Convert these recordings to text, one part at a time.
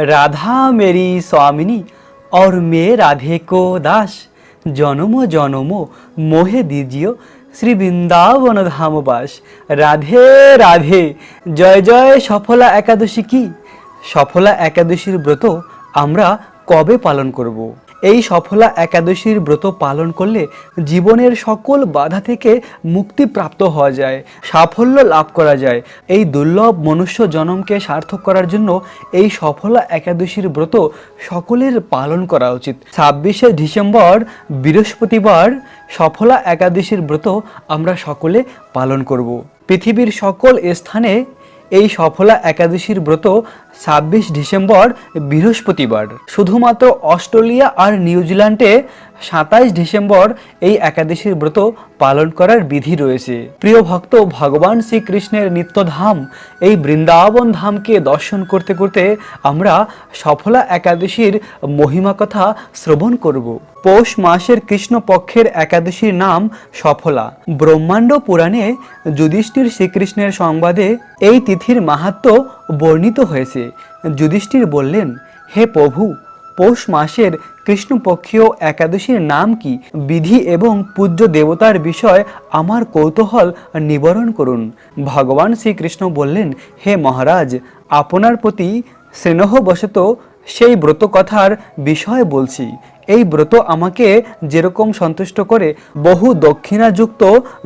राधा मेरी स्वामिनी और मैं राधे को दास জনম জনম মোহে দিজিও শ্রী বৃন্দাবন ধাম বাস রাধে রাধে জয় জয় সফলা একাদশী কি সফলা একাদশীর ব্রত আমরা কবে পালন করব। এই সফলা একাদশীর ব্রত পালন করলে জীবনের সকল বাধা থেকে মুক্তি প্রাপ্ত হওয়া যায়, সাফল্য লাভ করা যায়। এই দুর্লভ মনুষ্য জনমকে সার্থক করার জন্য এই সফলা একাদশীর ব্রত সকলের পালন করা উচিত। ছাব্বিশে ডিসেম্বর, বৃহস্পতিবার সফলা একাদশীর ব্রত আমরা সকলে পালন করব। পৃথিবীর সকল স্থানে এই সফলা একাদশীর ব্রত ছাব্বিশ ডিসেম্বর বৃহস্পতিবার। শুধুমাত্র অস্ট্রেলিয়া আর নিউজিল্যান্ডে সাতাইশ ডিসেম্বর এই একাদশীর ব্রত পালন করার বিধি রয়েছে। প্রিয় ভক্ত, ভগবান শ্রীকৃষ্ণের নিত্যধাম, এই বৃন্দাবন ধামকে দর্শন করতে করতে আমরা সফলা একাদশীর মহিমা কথা শ্রবণ করব। পৌষ মাসের কৃষ্ণ পক্ষের একাদশীর নাম সফলা। ব্রহ্মাণ্ড পুরাণে যুধিষ্ঠির শ্রীকৃষ্ণের সংবাদে এই তিথির মাহাত্ম বর্ণিত হয়েছে। যুধিষ্ঠির বললেন, হে প্রভু পৌষ মাসের কৃষ্ণপক্ষীয় একাদশীর নাম কি? বিধি এবং পূজ্য দেবতার বিষয় আমার কৌতূহল নিবারণ করুন। ভগবান শ্রীকৃষ্ণ বললেন, হে মহারাজ, আপনার প্রতি স্নেহবশত সেই ব্রত কথার বিষয় বলছি। এই ব্রত আমাকে যেরকম সন্তুষ্ট করে, বহু দক্ষিণাযুক্ত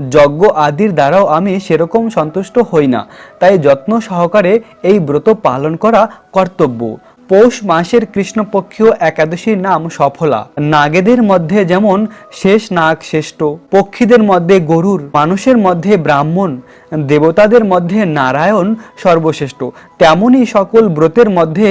যজ্ঞ আদির দ্বারাও আমি সেরকম সন্তুষ্ট হই না। তাই যত্ন সহকারে এই ব্রত পালন করা কর্তব্য। পৌষ মাসের কৃষ্ণপক্ষীয় একাদশীর নাম সফলা। নাগেদের মধ্যে যেমন শেষ নাগ শ্রেষ্ঠ, পক্ষীদের মধ্যে গরুর, মানুষের মধ্যে ব্রাহ্মণ, দেবতাদের মধ্যে নারায়ণ সর্বশ্রেষ্ঠ তেমনই সকল ব্রতের মধ্যে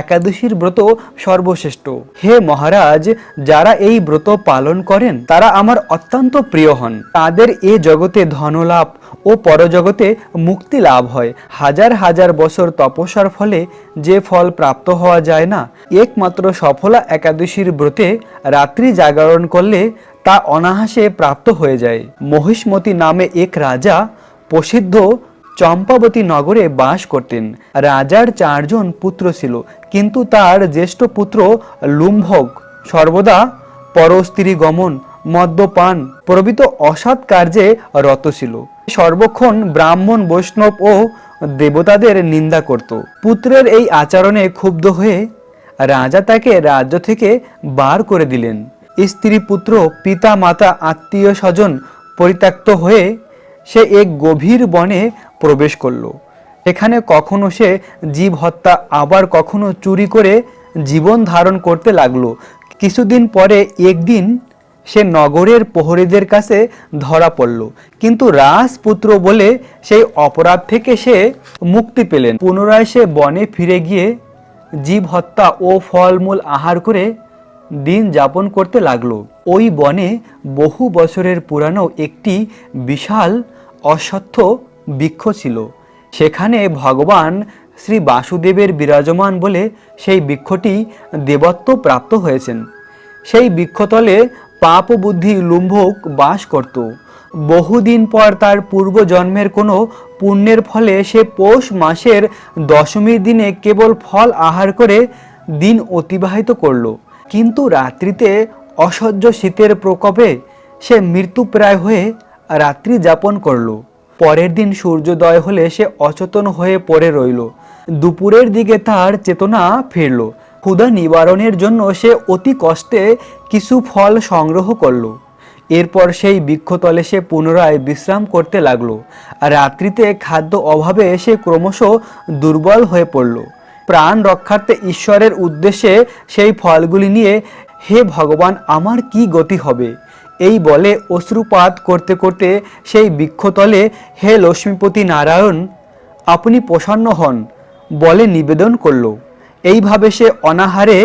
একাদশীর ব্রত সর্বশ্রেষ্ঠ। হে মহারাজ, যারা এই ব্রত পালন করেন, তারা আমার অত্যন্ত প্রিয় হন। তাদের এ জগতে ধনলাভ ও পরজগতে মুক্তি লাভ হয়। হাজার হাজার বছর তপস্যার ফলে যে ফল প্রাপ্ত হওয়া যায় না। একমাত্র সফলা একাদশীর ব্রতে রাত্রি জাগরণ করলে তা অনাহাসে প্রাপ্ত হয়ে যায়। মহিষ্মতি নামে এক রাজা প্রসিদ্ধ চম্পাবতী নগরে বাস করতেন। রাজার চারজন পুত্র ছিল, কিন্তু তার জ্যেষ্ঠ পুত্র লুম্ভক, সর্বদা পরস্ত্রী গমন মদ্যপান, প্রভৃত অসৎ কার্যে রত ছিল। সর্বক্ষণ ব্রাহ্মণ, বৈষ্ণব ও দেবতাদের নিন্দা করত। পুত্রের এই আচরণে ক্ষুব্ধ হয়ে রাজা তাকে রাজ্য থেকে বার করে দিলেন। স্ত্রী, পুত্র, পিতা, মাতা, আত্মীয়, স্বজন পরিত্যক্ত হয়ে সে এক গভীর বনে প্রবেশ করল। এখানে কখনো সে জীব হত্যা, আবার কখনো চুরি করে জীবন ধারণ করতে লাগল। কিছুদিন পরে একদিন সে নগরের প্রহরীদের কাছে ধরা পড়ল। কিন্তু রাজপুত্র বলে সেই অপরাধ থেকে সে মুক্তি পেলেন। পুনরায় সে বনে ফিরে গিয়ে জীব হত্যা ও ফলমূল আহার করে দিন যাপন করতে লাগল। ওই বনে বহু বছরের পুরানো একটি বিশাল অশ্বত্থ বৃক্ষ ছিল। সেখানে ভগবান শ্রী বাসুদেবের বিরাজমান বলে সেই বৃক্ষটি দেবত্ব প্রাপ্ত হয়েছেন। সেই বৃক্ষতলে পাপ বুদ্ধি লুম্ভক বাস করত। বহুদিন পর তার পূর্বজন্মের কোনো পুণ্যের ফলে সে পৌষ মাসের দশমীর দিনে কেবল ফল আহার করে দিন অতিবাহিত করল। কিন্তু রাত্রিতে অসহ্য শীতের প্রকোপে সে মৃত্যুপ্রায় হয়ে রাত্রি যাপন করল। পরের দিন সূর্যোদয় হলে সে অচেতন হয়ে পড়ে রইল। দুপুরের দিকে তার চেতনা ফিরল। ক্ষুধা নিবারণের জন্য সে অতি কষ্টে কিছু ফল সংগ্রহ করল। এরপর সেই বৃক্ষতলে সে পুনরায় বিশ্রাম করতে লাগল। আর রাত্রিতে খাদ্য অভাবে সে ক্রমশ দুর্বল হয়ে পড়ল। প্রাণ রক্ষার্থে ঈশ্বরের উদ্দেশ্যে সেই ফলগুলি নিয়ে, হে ভগবান, আমার কি গতি হবে? এই বলে অশ্রুপাত করতে করতে সেই বৃক্ষতলে, হে লক্ষ্মীপতি নারায়ণ, আপনি প্রসন্ন হন বলে নিবেদন করল। এইভাবে সে অনাহারে,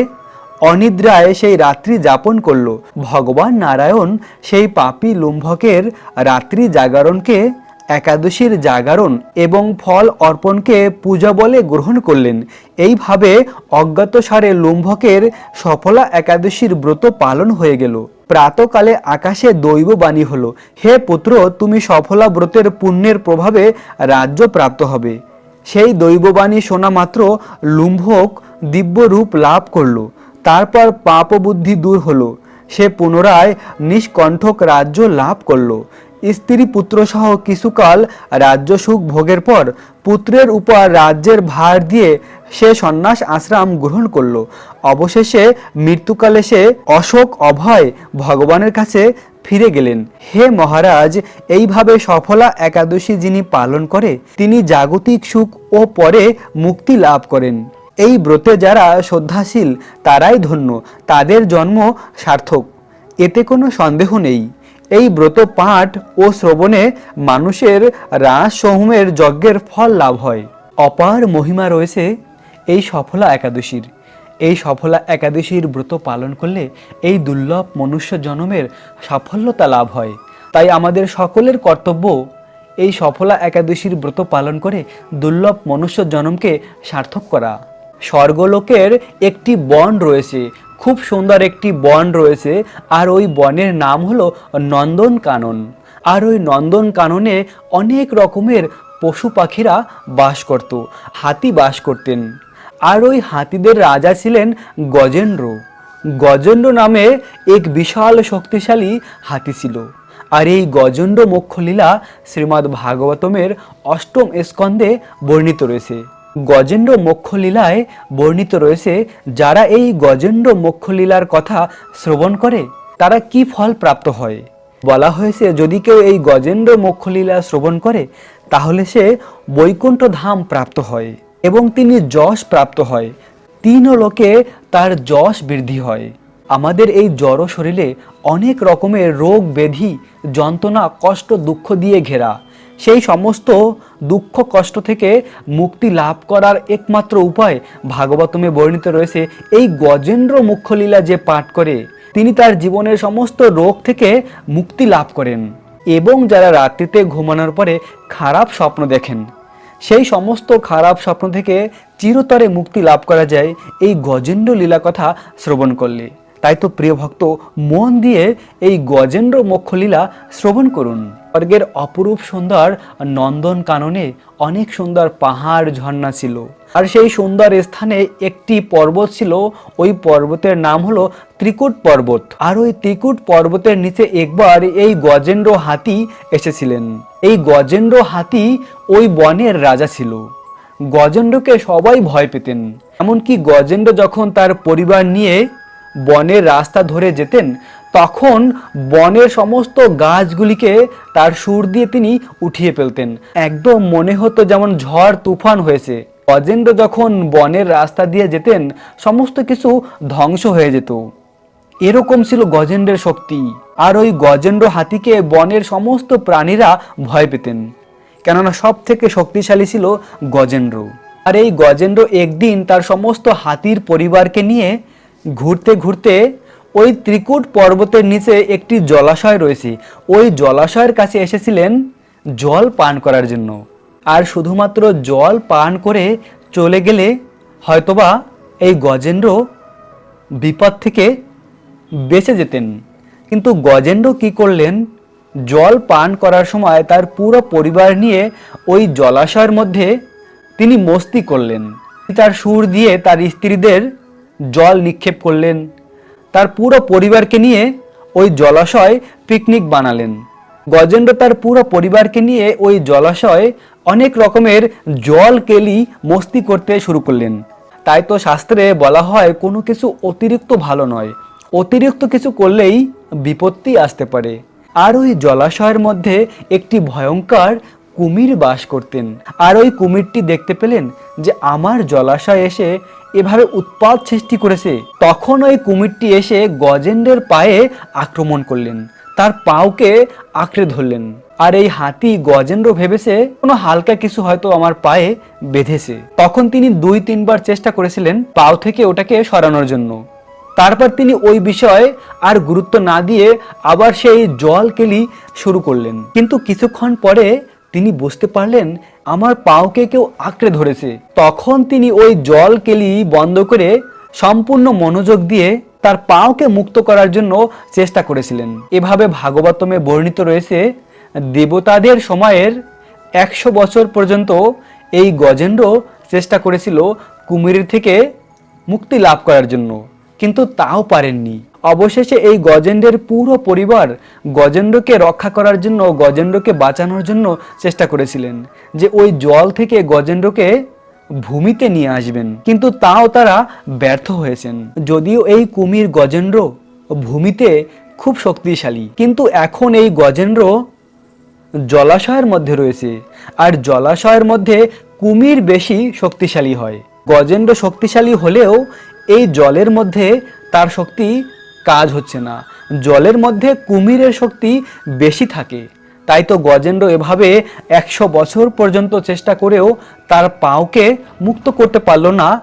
অনিদ্রায় সেই রাত্রি যাপন করল। ভগবান নারায়ণ সেই পাপী লুম্ভকের রাত্রি জাগরণকে, একাদশীর জাগরণ এবং ফল অর্পণকে পূজা বলে গ্রহণ করলেন। এইভাবে অজ্ঞাতসারে লুম্ভকের সফলা একাদশীর ব্রত পালন হয়ে গেল। প্রাতকালে আকাশে দৈব বাণী হলো, হে পুত্র, তুমি সফলা ব্রতের পুণ্যের প্রভাবে রাজ্য প্রাপ্ত হবে। সেই দৈববাণী শোনা মাত্র লুম্ভক দিব্য রূপ লাভ করল। তারপর পাপ বুদ্ধি দূর হলো। সে পুনরায় নিষ্কণ্ঠক রাজ্য লাভ করল। স্ত্রী পুত্র সহ কিছুকাল রাজ্য সুখ ভোগের পর পুত্রের উপর রাজ্যের ভার দিয়ে সে সন্ন্যাস আশ্রম গ্রহণ করল। অবশেষে মৃত্যুকালে সে অশোক অভয় ভগবানের কাছে ফিরে গেলেন। হে মহারাজ, এইভাবে সফলা একাদশী যিনি পালন করে, তিনি জাগতিক সুখ ও পরে মুক্তি লাভ করেন। এই ব্রতে যারা শ্রদ্ধাশীল, তারাই ধন্য, তাদের জন্ম সার্থক, এতে কোনো সন্দেহ নেই। এই ব্রত পাঠ ও শ্রবণে মানুষের রাস সমূহের যজ্ঞের ফল লাভ হয়। অপার মহিমা রয়েছে এই সফলা একাদশীর। এই সফলা একাদশীর ব্রত পালন করলে এই দুর্লভ মনুষ্য জন্মের সাফল্যতা লাভ হয়। তাই আমাদের সকলের কর্তব্য এই সফলা একাদশীর ব্রত পালন করে দুর্লভ মনুষ্য জন্মকে সার্থক করা। স্বর্গলোকের একটি বন রয়েছে, খুব সুন্দর একটি বন রয়েছে, আর ওই বনের নাম হলো নন্দন কানন। আর ওই নন্দন কাননে অনেক রকমের পশু পাখিরা বাস করত, হাতি বাস করতেন। আর ওই হাতিদের রাজা ছিলেন গজেন্দ্র। গজেন্দ্র নামে এক বিশাল শক্তিশালী হাতি ছিল। আর এই গজেন্দ্র মোক্ষলীলা শ্রীমদ্ ভাগবতমের অষ্টম স্কন্ধে বর্ণিত রয়েছে। গজেন্দ্র মোক্ষলীলায় বর্ণিত রয়েছে, যারা এই গজেন্দ্র মোক্ষলীলার কথা শ্রবণ করে, তারা কি ফল প্রাপ্ত হয়? বলা হয়েছে, যদি কেউ এই গজেন্দ্র মোক্ষলীলা শ্রবণ করে, তাহলে সে বৈকুণ্ঠ ধাম প্রাপ্ত হয়। এবং তিনি যশ প্রাপ্ত হয়। তিন লোকে তার যশ বৃদ্ধি হয়। আমাদের এই জড় শরীরে অনেক রকমের রোগ, ব্যাধি, যন্ত্রণা, কষ্ট, দুঃখ দিয়ে ঘেরা। সেই সমস্ত দুঃখ, কষ্ট থেকে মুক্তি লাভ করার একমাত্র উপায় ভাগবতমে বর্ণিত রয়েছে। এই গজেন্দ্র মুখ্যলীলা যে পাঠ করে, তিনি তার জীবনের সমস্ত রোগ থেকে মুক্তি লাভ করেন। এবং যারা রাত্রিতে ঘুমানোর পরে খারাপ স্বপ্ন দেখেন সেই সমস্ত খারাপ স্বপ্ন থেকে চিরতরে মুক্তি লাভ করা যায় এই গজেন্দ্র লীলা কথা শ্রবণ করলে। তাই তো প্রিয় ভক্ত, মন দিয়ে এই গজেন্দ্র মোক্ষলীলা শ্রবণ করুন। স্বর্গের অপরূপ সুন্দর নন্দন কাননে অনেক সুন্দর পাহাড় ঝর্ণা ছিল। আর সেই সুন্দর স্থানে একটি পর্বত ছিল, ওই পর্বতের নাম হলো ত্রিকুট পর্বত। আর ওই ত্রিকুট পর্বতের নিচে একবার এই গজেন্দ্র হাতি এসেছিলেন। এই গজেন্দ্র হাতি ওই বনের রাজা ছিল। গজেন্দ্রকে সবাই ভয় পেতেন। এমনকি গজেন্দ্র যখন তার পরিবার নিয়ে বনের রাস্তা ধরে যেতেন, তখন বনের সমস্ত গাছগুলিকে তার সুর দিয়ে তিনি উঠিয়ে ফেলতেন। একদম মনে হতো যেমন ঝড়, তুফান হয়েছে। গজেন্দ্র যখন বনের রাস্তা দিয়ে যেতেন, সমস্ত কিছু ধ্বংস হয়ে যেত। এরকম ছিল গজেন্দ্রের শক্তি। আর ওই গজেন্দ্র হাতিকে বনের সমস্ত প্রাণীরা ভয় পেতেন। কেননা সব থেকে শক্তিশালী ছিল গজেন্দ্র। আর এই গজেন্দ্র একদিন তার সমস্ত হাতির পরিবারকে নিয়ে ঘুরতে ঘুরতে ওই ত্রিকুট পর্বতের নিচে একটি জলাশয় রয়েছে। ওই জলাশয়ের কাছে এসেছিলেন জল পান করার জন্য। আর শুধুমাত্র জল পান করে চলে গেলে হয়তোবা এই গজেন্দ্র বিপদ থেকে বেঁচে যেতেন। কিন্তু গজেন্দ্র কি করলেন? জল পান করার সময় তার পুরো পরিবার নিয়ে ওই জলাশয়ের মধ্যে তিনি মস্তি করলেন। তার সুর দিয়ে তার স্ত্রীদের জল নিক্ষেপ করলেন। তার পুরো পরিবারকে নিয়ে ওই জলাশয় পিকনিক বানালেন। গজেন্দ্র তার পুরো পরিবারকে নিয়ে ওই জলাশয় অনেক রকমের জল কেলি মস্তি করতে শুরু করলেন। তাই তো শাস্ত্রে বলা হয়, কোনো কিছু অতিরিক্ত ভালো নয়। অতিরিক্ত কিছু করলেই বিপত্তি আসতে পারে। আর ওই জলাশয়ের মধ্যে একটি ভয়ঙ্কর কুমির বাস করতেন। আর ওই কুমিরটি দেখতে পেলেন যে আমার জলাশয় এসে এভাবে উৎপাত সৃষ্টি করেছে। তখন ওই কুমিরটি এসে গজেন্দ্রের পায়ে আক্রমণ করলেন। তার পাওকে আঁকড়ে ধরলেন। আর এই হাতি গজেন্দ্র ভেবেছে, কোনো হালকা কিছু হয়তো আমার পায়ে বেঁধেছে। তখন তিনি দুই তিনবার চেষ্টা করেছিলেন পাও থেকে ওটাকে সরানোর জন্য। তারপর তিনি ওই বিষয়ে আর গুরুত্ব না দিয়ে আবার সেই জল কেলি শুরু করলেন। কিন্তু কিছুক্ষণ পরে তিনি বুঝতে পারলেন, আমার পাওকে কেউ আঁকড়ে ধরেছে। তখন তিনি ওই জল কেলি বন্ধ করে সম্পূর্ণ মনোযোগ দিয়ে তার পাওকে মুক্ত করার জন্য চেষ্টা করেছিলেন। এভাবে ভাগবতমে বর্ণিত রয়েছে, দেবতাদের সময়ের একশো বছর পর্যন্ত এই গজেন্দ্র চেষ্টা করেছিল কুমিরের থেকে মুক্তি লাভ করার জন্য। কিন্তু তাও পারেননি। অবশেষে এই গজেন্দ্রের পুরো পরিবার গজেন্দ্রকে রক্ষা করার জন্য, গজেন্দ্রকে বাঁচানোর জন্য চেষ্টা করেছিলেন যে ওই জল থেকে গজেন্দ্রকে ভূমিতে নিয়ে আসবেন। কিন্তু তাও তারা ব্যর্থ হয়েছেন। যদিও এই কুমির গজেন্দ্র ভূমিতে খুব শক্তিশালী, কিন্তু এখন এই গজেন্দ্র জলাশয়ের মধ্যে রয়েছে আর জলাশয়ের মধ্যে কুমির বেশি শক্তিশালী হয়। গজেন্দ্র শক্তিশালী হলেও এই জলের মধ্যে তার শক্তি কাজ হচ্ছে না। জলের মধ্যে কুমিরের শক্তি বেশি থাকে। তাই তো গজেন্দ্র এভাবে একশো বছর পর্যন্ত চেষ্টা করেও তার পাওকে মুক্ত করতে পারল না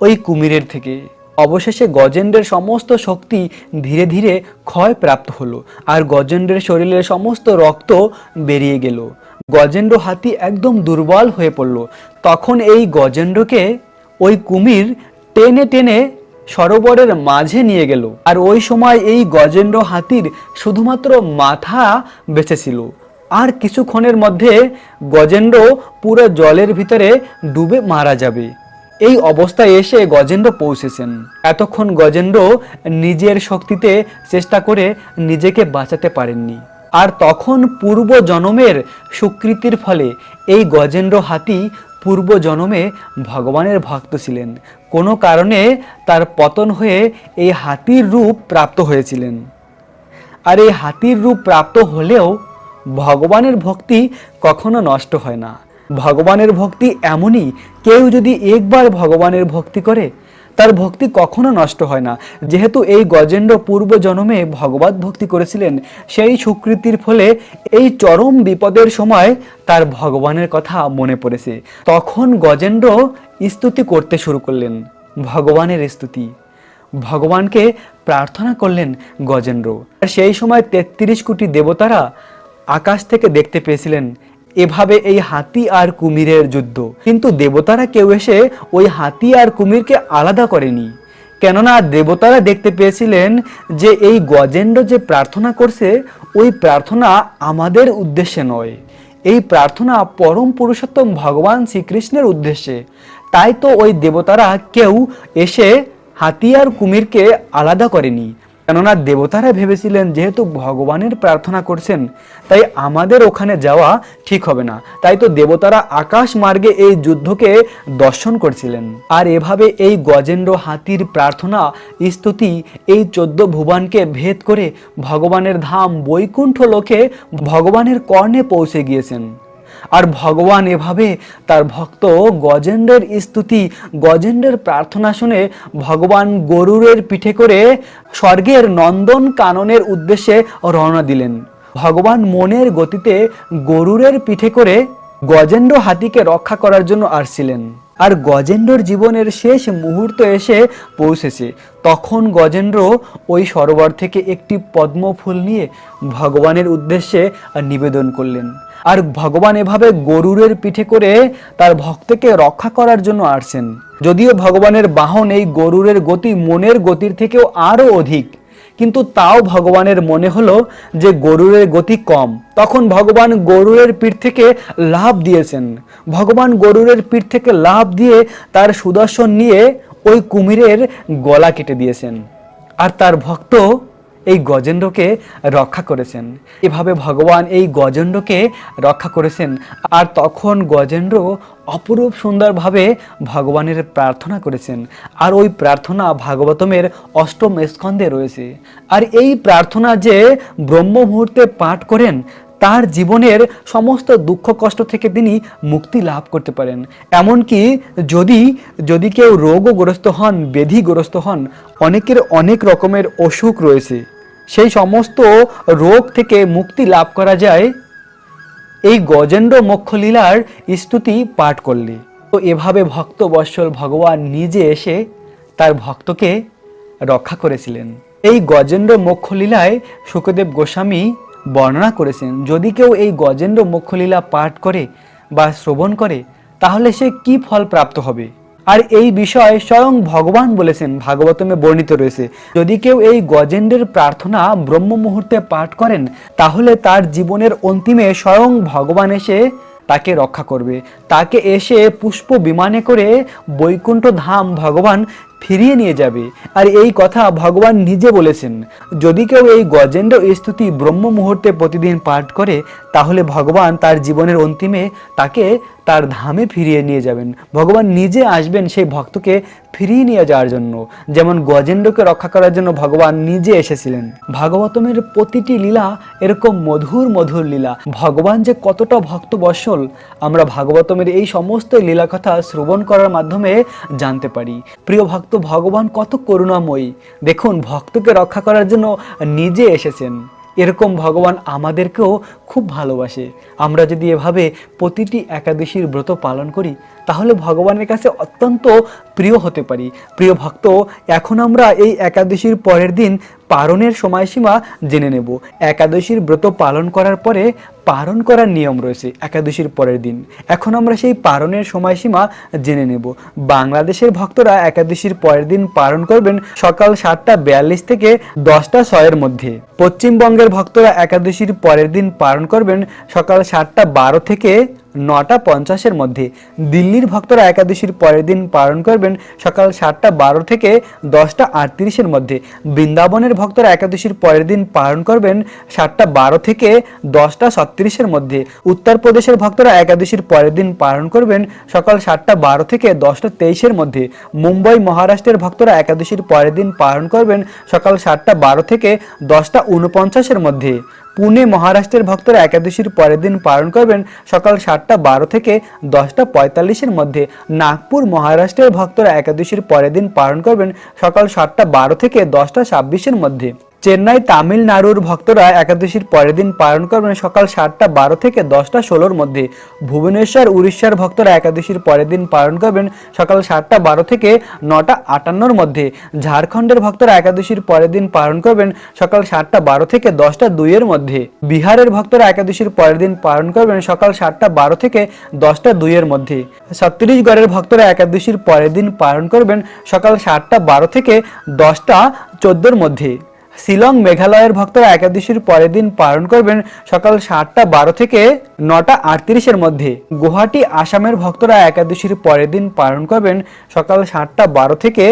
ওই কুমিরের থেকে। অবশেষে গজেন্দ্রের সমস্ত শক্তি ধীরে ধীরে ক্ষয় প্রাপ্ত হলো আর গজেন্দ্রের শরীরের সমস্ত রক্ত বেরিয়ে গেল। গজেন্দ্র হাতি একদম দুর্বল হয়ে পড়ল। তখন এই গজেন্দ্রকে ওই কুমির টেনে টেনে সরোবরের মাঝে নিয়ে গেল। আর ওই সময় এই গজেন্দ্র হাতির শুধুমাত্র মাথা বেঁচেছিল। আর কিছুক্ষণের মধ্যে গজেন্দ্র পুরো জলের ভিতরে ডুবে মারা যাবে। এই অবস্থায় এসে গজেন্দ্র পৌঁছেছেন। এতক্ষণ গজেন্দ্র নিজের শক্তিতে চেষ্টা করে নিজেকে বাঁচাতে পারেননি। আর তখন পূর্ব জনমের সুকৃতির ফলে এই গজেন্দ্র হাতি পূর্ব জনমে ভগবানের ভক্ত ছিলেন। কোনো কারণে তার পতন হয়ে এই হাতির রূপ প্রাপ্ত হয়েছিলেন। আর এই হাতির রূপ প্রাপ্ত হলেও ভগবানের ভক্তি কখনো নষ্ট হয় না। ভগবানের ভক্তি এমনই, কেউ যদি একবার ভগবানের ভক্তি করে তার ভক্তি কখনো নষ্ট হয় না। যেহেতু এই গজেন্দ্র পূর্ব জন্মে ভগবত ভক্তি করেছিলেন, সেই সুকৃতির ফলে এই চরম বিপদের সময় তার ভগবানের কথা মনে পড়েছে। তখন গজেন্দ্র স্তুতি করতে শুরু করলেন, ভগবানের স্তুতি। ভগবানকে প্রার্থনা করলেন গজেন্দ্র। আর সেই সময় তেত্রিশ কোটি দেবতারা আকাশ থেকে দেখতে পেয়েছিলেন এভাবে এই হাতি আর কুমিরের যুদ্ধ। কিন্তু দেবতারা কেউ এসে ওই হাতি আর কুমিরকে আলাদা করেনি। কেননা দেবতারা দেখতে পেয়েছিলেন যে এই গজেন্দ্র যে প্রার্থনা করছে, ওই প্রার্থনা আমাদের উদ্দেশ্যে নয়। এই প্রার্থনা পরম পুরুষোত্তম ভগবান শ্রীকৃষ্ণের উদ্দেশ্যে। তাই তো ওই দেবতারা কেউ এসে হাতি আর কুমিরকে আলাদা করেনি। কেননা দেবতারা ভেবেছিলেন যেহেতু ভগবানের প্রার্থনা করছেন, তাই আমাদের ওখানে যাওয়া ঠিক হবে না। তাই তো দেবতারা আকাশ মার্গে এই যুদ্ধকে দর্শন করছিলেন। আর এভাবে এই গজেন্দ্র হাতির প্রার্থনা, স্তুতি, এই চোদ্দ ভুবানকে ভেদ করে ভগবানের ধাম বৈকুণ্ঠ লোকে ভগবানের কর্ণে পৌঁছে গিয়েছেন। আর ভগবান এভাবে তার ভক্ত গজেন্দ্রের স্তুতি, গজেন্দ্রের প্রার্থনা শুনে ভগবান গরুরের পিঠে করে স্বর্গের নন্দন কাননের উদ্দেশ্যে রওনা দিলেন। ভগবান মনের গতিতে গরুরের পিঠে করে গজেন্দ্র হাতিকে রক্ষা করার জন্য আসছিলেন। আর গজেন্দ্রর জীবনের শেষ মুহূর্ত এসে পৌঁছেছে। তখন গজেন্দ্র ওই সরোবর থেকে একটি পদ্মফুল নিয়ে ভগবানের উদ্দেশ্যে নিবেদন করলেন। আর ভগবান এভাবে গরুরের পিঠে করে তার ভক্তকে রক্ষা করার জন্য আসছেন। যদিও ভগবানের বাহন এই গরুরের গতি মনের গতির থেকেও আরও অধিক, কিন্তু তাও ভগবানের মনে হলো যে গরুরের গতি কম। তখন ভগবান গরুরের পিঠ থেকে লাভ দিয়েছেন। ভগবান গরুরের পিঠ থেকে লাভ দিয়ে তার সুদর্শন নিয়ে ওই কুমিরের গলা কেটে দিয়েছেন। আর তার ভক্ত এই গজেন্দ্রকে রক্ষা করেছেন। এভাবে ভগবান এই গজেন্দ্রকে রক্ষা করেছেন। আর তখন গজেন্দ্র অপরূপ সুন্দরভাবে ভগবানের প্রার্থনা করেছেন। আর ওই প্রার্থনা ভাগবতমের অষ্টম স্কন্ধে রয়েছে। আর এই প্রার্থনা যে ব্রহ্ম মুহূর্তে পাঠ করেন, তার জীবনের সমস্ত দুঃখ কষ্ট থেকে তিনি মুক্তি লাভ করতে পারেন। এমনকি যদি যদি কেউ রোগগ্রস্ত হন, ব্যাধিগ্রস্ত হন, অনেকের অনেক রকমের অসুখ রয়েছে। সেই সমস্ত রোগ থেকে মুক্তি লাভ করা যায়। এই গজেন্দ্র মোক্ষলীলার স্তুতি পাঠ করলে। তো এভাবে ভক্ত বৎসল ভগবান নিজে এসে তার ভক্তকে রক্ষা করেছিলেন। এই গজেন্দ্র মোক্ষলীলায় সুখদেব গোস্বামী বর্ণনা করেছেন, যদি কেউ এই গজেন্দ্র মোক্ষলীলা পাঠ করে বা শ্রবণ করে, তাহলে সে কি ফল প্রাপ্ত হবে? আর এই বিষয়ে স্বয়ং ভগবান বলেছেন, ভাগবতমে বর্ণিত রয়েছে। যদি কেউ এই গজেন্দ্রের প্রার্থনা ব্রহ্ম মুহূর্তে পাঠ করেন, তাহলে তার জীবনের অন্তিমে স্বয়ং ভগবান এসে তাকে রক্ষা করবে। তাকে এসে পুষ্প বিমানে করে বৈকুণ্ঠ ধাম ভগবান ফিরিয়ে নিয়ে যাবে। আর এই কথা ভগবান নিজে বলেছেন, যদি কেউ এই গজেন্দ্র স্তুতি ব্রহ্ম মুহূর্তে প্রতিদিন পাঠ করে তাহলে ভগবান তার জীবনের অন্তিমে তাকে তার ধামে ফিরিয়ে নিয়ে যাবেন। ভগবান নিজে আসবেন সেই ভক্তকে ফিরিয়ে নিয়ে যাওয়ার জন্য। যেমন গজেন্দ্রকে রক্ষা করার জন্য ভগবান নিজে এসেছিলেন। ভাগবতমের প্রতিটি লীলা এরকম মধুর মধুর লীলা। ভগবান যে কতটা ভক্ত বসল আমরা ভাগবতমের এই সমস্ত লীলা কথা শ্রবণ করার মাধ্যমে জানতে পারি। প্রিয় ভক্ত, ভগবান কত করুণাময়ী। দেখুন, ভক্তকে রক্ষা করার জন্য নিজে এসেছেন। এরকম ভগবান আমাদেরকেও খুব ভালোবাসে। আমরা যদি এভাবে প্রতিটি একাদশীর ব্রত পালন করি, তাহলে ভগবানের কাছে অত্যন্ত প্রিয় হতে পারি। প্রিয় ভক্ত, এখন আমরা এই একাদশীর পরের দিন পারণের সময়সীমা জেনে নেব। একাদশীর ব্রত পালন করার পরে পালন করার নিয়ম রয়েছে একাদশীর পরের দিন। এখন আমরা সেই পারণের সময়সীমা জেনে নেব। বাংলাদেশের ভক্তরা একাদশীর পরের দিন পালন করবেন সকাল সাতটা বিয়াল্লিশ থেকে দশটা ছয়ের মধ্যে। পশ্চিমবঙ্গের ভক্তরা একাদশীর পরের দিন পালন করবেন সকাল সাতটা বারো থেকে নটা পঞ্চাশের মধ্যে। দিল্লির ভক্তরা একাদশীর পরের দিন পালন করবেন সকাল সাতটা বারো থেকে দশটা আটত্রিশের মধ্যে। বৃন্দাবনের ভক্তরা একাদশীর পরের দিন পালন করবেন সাতটা বারো থেকে দশটা ছত্রিশের মধ্যে। উত্তরপ্রদেশের ভক্তরা একাদশীর পরের দিন পালন করবেন সকাল সাতটা বারো থেকে দশটা তেইশের মধ্যে। মুম্বাই, মহারাষ্ট্রের ভক্তরা একাদশীর পরের দিন পালন করবেন সকাল সাতটা বারো থেকে দশটা উনপঞ্চাশের মধ্যে। পুনে মহারাষ্ট্রের ভক্তরা একাদশীর পরের দিন পালন করবেন সকাল সাতটা বারো থেকে দশটা পঁয়তাল্লিশের মধ্যে। নাগপুর মহারাষ্ট্রের ভক্তরা একাদশীর পরের দিন পালন করবেন সকাল সাতটা বারো থেকে দশটা ছাব্বিশের মধ্যে। চেন্নাই, তামিলনাড়ুর ভক্তরা একাদশীর পরের দিন পালন করবেন সকাল সাতটা বারো থেকে দশটা ষোলোর মধ্যে। ভুবনেশ্বর, উড়িষ্যার ভক্তরা একাদশীর পরের দিন পালন করবেন সকাল সাতটা বারো থেকে নটা আটান্নর মধ্যে। ঝাড়খণ্ডের ভক্তরা একাদশীর পরের দিন পালন করবেন সকাল সাতটা বারো থেকে দশটা দুইয়ের মধ্যে। বিহারের ভক্তরা একাদশীর পরের দিন পালন করবেন সকাল সাতটা বারো থেকে দশটা দুইয়ের মধ্যে। ছত্তিশগড়ের ভক্তরা একাদশীর পরের দিন পালন করবেন সকাল সাতটা বারো থেকে দশটা চোদ্দোর মধ্যে। শিলং মেঘালয়ের ভক্তরা একাদশীর পরের দিন পালন করবেন সকাল সাতটা বারো থেকে নটা আটত্রিশের মধ্যে। গুয়াহাটি, আসামের ভক্তরা একাদশীর পরের দিন পালন করবেন সকাল সাতটা বারো থেকে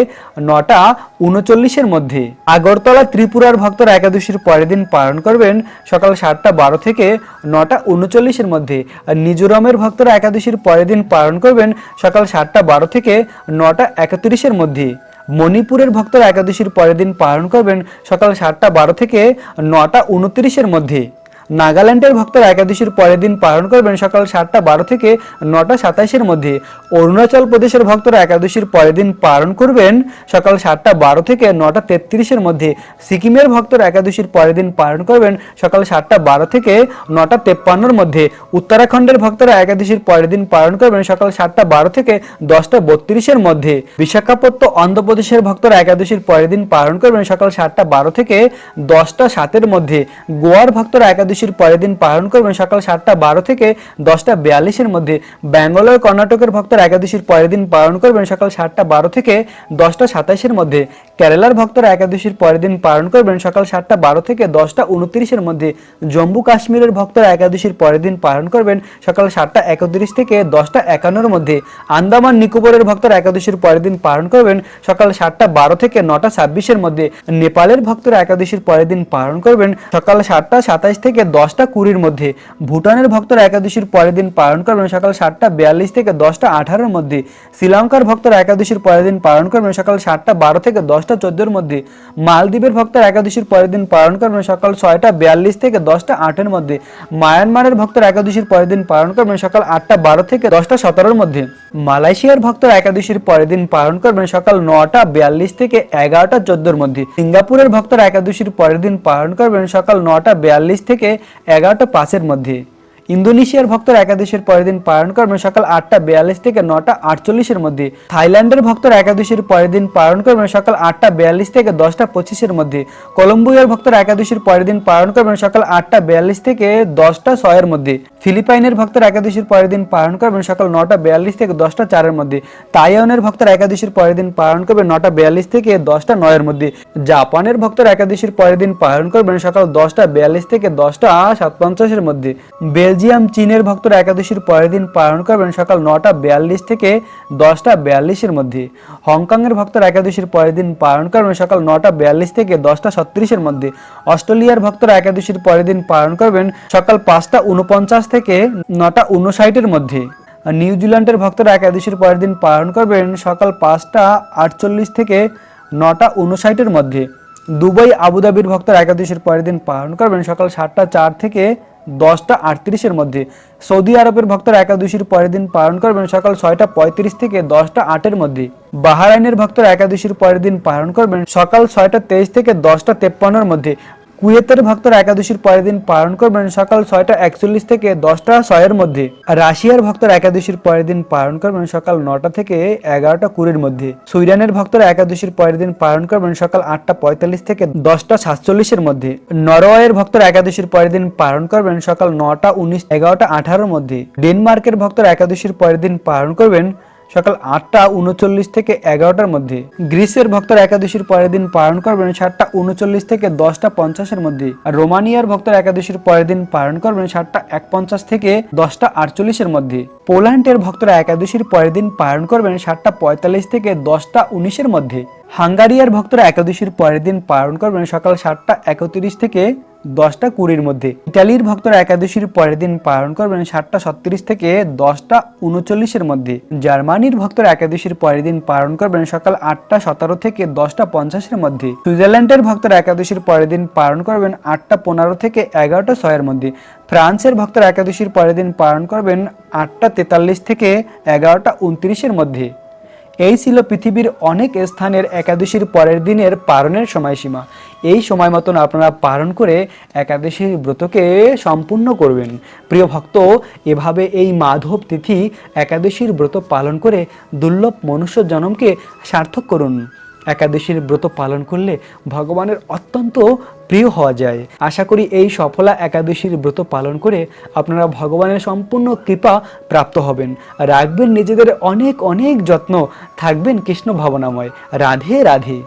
নটা উনচল্লিশের মধ্যে। আগরতলা, ত্রিপুরার ভক্তরা একাদশীর পরের দিন পালন করবেন সকাল সাতটা বারো থেকে নটা উনচল্লিশের মধ্যে। আর মিজোরামের ভক্তরা একাদশীর পরের দিন পালন করবেন সকাল সাতটা বারো থেকে নটা একত্রিশের মধ্যে। মণিপুরের ভক্তরা একাদশীর পরের দিন পালন করবেন সকাল সাতটা বারো থেকে নটা উনত্রিশের মধ্যে। নাগাল্যান্ডের ভক্তরা একাদশীর পরের দিন পালন করবেন সকাল সাতটা বারো থেকে নটা সাতাশের মধ্যে। অরুণাচল প্রদেশের ভক্তরা একাদশীর পরের দিন পালন করবেন সকাল সাতটা বারো থেকে নটা তেত্রিশের মধ্যে। সিকিমের ভক্তরা একাদশীর পরের দিন পালন করবেন সকাল সাতটা বারো থেকে নটা তেপ্পান্নর মধ্যে। উত্তরাখণ্ডের ভক্তরা একাদশীর পরের দিন পালন করবেন সকাল সাতটা বারো থেকে দশটা বত্রিশের মধ্যে। বিশাখাপত্ত, অন্ধ্রপ্রদেশের ভক্তরা একাদশীর পরের দিন পালন করবেন সকাল সাতটা বারো থেকে দশটা সাতের মধ্যে। গোয়ার ভক্তরা একাদশীর পরের দিন পালন করবেন সকাল সাতটা বারো থেকে দশটা বিয়াল্লিশের মধ্যে। ব্যাঙ্গালোর, কর্ণাটকের ভক্তরা একাদশীর পরের দিন পালন করবেন সকাল সাতটা বারো থেকে দশটা সাতাশের মধ্যে। কেরালার ভক্তরা একাদশীর পরের দিন পালন করবেন সকাল সাতটা বারো থেকে দশটা উনত্রিশের মধ্যে। জম্মু কাশ্মীরের ভক্তরা একাদশীর পরের দিন পালন করবেন সকাল সাতটা একত্রিশ থেকে দশটা একান্নর মধ্যে। আন্দামান নিকোবরের ভক্তরা একাদশীর পরের দিন পালন করবেন সকাল সাতটা বারো থেকে নটা ছাব্বিশের মধ্যে। নেপালের ভক্তরা একাদশীর পরের দিন পালন করবেন সকাল সাতটা সাতাইশ থেকে দশটা কুড়ির মধ্যে। ভুটানের ভক্তরা একাদশীর পরের দিন পালন করবেন। সকাল সাতটা বিয়াল্লিশ থেকে দশটা আঠারোর মধ্যে। শ্রীলঙ্কার ভক্তরা একাদশীর পরের দিন পালন করবেন। সকাল সাতটা বারো থেকে দশটা চোদ্দোর মধ্যে। মালদ্বীপের ভক্তরা একাদশীর পরের দিন পালন করবেন। সকাল ছয়টা বিয়াল্লিশ থেকে দশটা আটের মধ্যে। মায়ানমারের ভক্তরা একাদশীর পরের দিন পালন করবেন। সকাল আটটা বারো থেকে দশটা সতেরোর মধ্যে। মালয়েশিয়ার ভক্তরা একাদশীর পরের দিন পালন করবেন। সকাল নটা বিয়াল্লিশ থেকে এগারোটা চোদ্দোর মধ্যে। সিঙ্গাপুরের ভক্তরা একাদশীর পরের দিন পালন করবেন। সকাল নটা বিয়াল্লিশ থেকে এগারোটা পাঁচের মধ্যে। ইন্দোনেশিয়ার ভক্তরা একাদশীর পরের দিন পালন করবেন সকাল আটটা বিয়াল্লিশ থেকে নটা আটচল্লিশের মধ্যে। থাইল্যান্ডের ভক্তরা একাদশীর পরের দিন পালন করবেন সকাল আটটা বিয়াল্লিশ থেকে দশটা পঁচিশের মধ্যে। কলম্বিয়ার ভক্তরা একাদশীর পরের দিন পালন করবেন সকাল আটটা বিয়াল্লিশ থেকে দশটা ছয়ের মধ্যে। ফিলিপাইনের ভক্তরা একাদশীর পরের দিন পালন করবেন সকাল নটা বিয়াল্লিশ থেকে দশটা চারের মধ্যে। তাইওয়ানের ভক্তরা একাদশীর পরের দিন পালন করবেন নটা বিয়াল্লিশ থেকে দশটা নয়ের মধ্যে। জাপানের ভক্তরা একাদশীর পরের দিন পালন করবেন সকাল দশটা বিয়াল্লিশ থেকে দশটা সাত পঞ্চাশের মধ্যে। বেলজিয়াম, চীনের ভক্তরা একাদশীর পরের দিন পালন করবেন সকাল নটা বিয়াল্লিশ থেকে দশটা বিয়াল্লিশের মধ্যে। হংকংয়ের ভক্তরা একাদশীর পরের দিন পালন করবেন সকাল নটা বিয়াল্লিশ থেকে দশটা ছত্রিশের মধ্যে। অস্ট্রেলিয়ার ভক্তরা একাদশীর পরের দিন পালন করবেন সকাল পাঁচটা উনপঞ্চাশ থেকে নটা উনষাটের মধ্যে। নিউজিল্যান্ডের ভক্তরা একাদশীর পরের দিন পালন করবেন সকাল পাঁচটা আটচল্লিশ থেকে নটা উনষাটের মধ্যে। দুবাই, আবুধাবির ভক্তরা একাদশীর পরের দিন পালন করবেন সকাল সাতটা চার থেকে দশটা আটত্রিশের মধ্যে। সৌদি আরবের ভক্তরা একাদশীর পরের দিন পালন করবেন সকাল ছয়টা পঁয়ত্রিশ থেকে দশটা আটের মধ্যে। বাহারাইনের ভক্তরা একাদশীর পরের দিন পালন করবেন সকাল ছয়টা তেইশ থেকে দশটা তেপ্পান্নর মধ্যে। কুয়েতের ভক্তরা একাদশীর পরের দিন পালন করবেন সকাল ছয়টা একচল্লিশ থেকে দশটা ছয়ের মধ্যে। রাশিয়ার ভক্তরা একাদশীর পরের দিন পালন করবেন সকাল নটা থেকে এগারোটা কুড়ির মধ্যে। সুইডেনের ভক্তরা একাদশীর পরের দিন পালন করবেন সকাল আটটা পঁয়তাল্লিশ থেকে দশটা সাতচল্লিশের মধ্যে। নরওয়ের ভক্তরা একাদশীর পরের দিন পালন করবেন সকাল নটা উনিশ এগারোটা আঠারোর মধ্যে। ডেনমার্কের ভক্তরা একাদশীর পরের দিন পালন করবেন সকাল আটটা উনচল্লিশ থেকে এগারোটার মধ্যে। গ্রিসের ভক্তরা একাদশীর পরের দিন পালন করবেন সাতটা উনচল্লিশ থেকে দশটা পঞ্চাশের মধ্যে। আর রোমানিয়ার ভক্তরা একাদশীর পরের দিন পালন করবেন সাতটা এক পঞ্চাশ থেকে দশটা আটচল্লিশের মধ্যে। পোল্যান্ডের ভক্তরা একাদশীর পরের দিন পালন করবেন সাতটা পঁয়তাল্লিশ থেকে দশটা উনিশের মধ্যে। হাঙ্গারিয়ার ভক্তরা একাদশীর পরের দিন পালন করবেন সকাল সাতটা একত্রিশ থেকে দশটা কুড়ির মধ্যে। ইটালির ভক্তরা একাদশীর পরের দিন পালন করবেন সাতটা ছত্রিশ থেকে দশটা উনচল্লিশের মধ্যে। জার্মানির ভক্তরা একাদশীর পরের দিন পালন করবেন সকাল আটটা সতেরো থেকে দশটা পঞ্চাশের মধ্যে। সুইজারল্যান্ডের ভক্তরা একাদশীর পরের দিন পালন করবেন আটটা পনেরো থেকে এগারোটা ছয়ের মধ্যে। ফ্রান্সের ভক্তরা একাদশীর পরের দিন পালন করবেন আটটা তেতাল্লিশ থেকে এগারোটা উনত্রিশের মধ্যে। এই ছিল পৃথিবীর অনেক স্থানের একাদশীর পরের দিনের পারণের সময়সীমা। এই সময় মতন আপনারা পারণ করে একাদশীর ব্রতকে সম্পূর্ণ করবেন। প্রিয় ভক্ত, এভাবে এই মাধব তিথি একাদশীর ব্রত পালন করে দুর্লভ মনুষ্য জনমকে সার্থক করুন। একাদশীর ব্রত পালন করলে ভগবানের অত্যন্ত প্রিয় হওয়া যায়। আশা করি এই সফলা একাদশীর ব্রত পালন করে আপনারা ভগবানের সম্পূর্ণ কৃপা প্রাপ্ত হবেন। রাখবেন নিজেদের অনেক অনেক যত্ন। থাকবেন কৃষ্ণ ভাবনাময়। রাধে রাধে।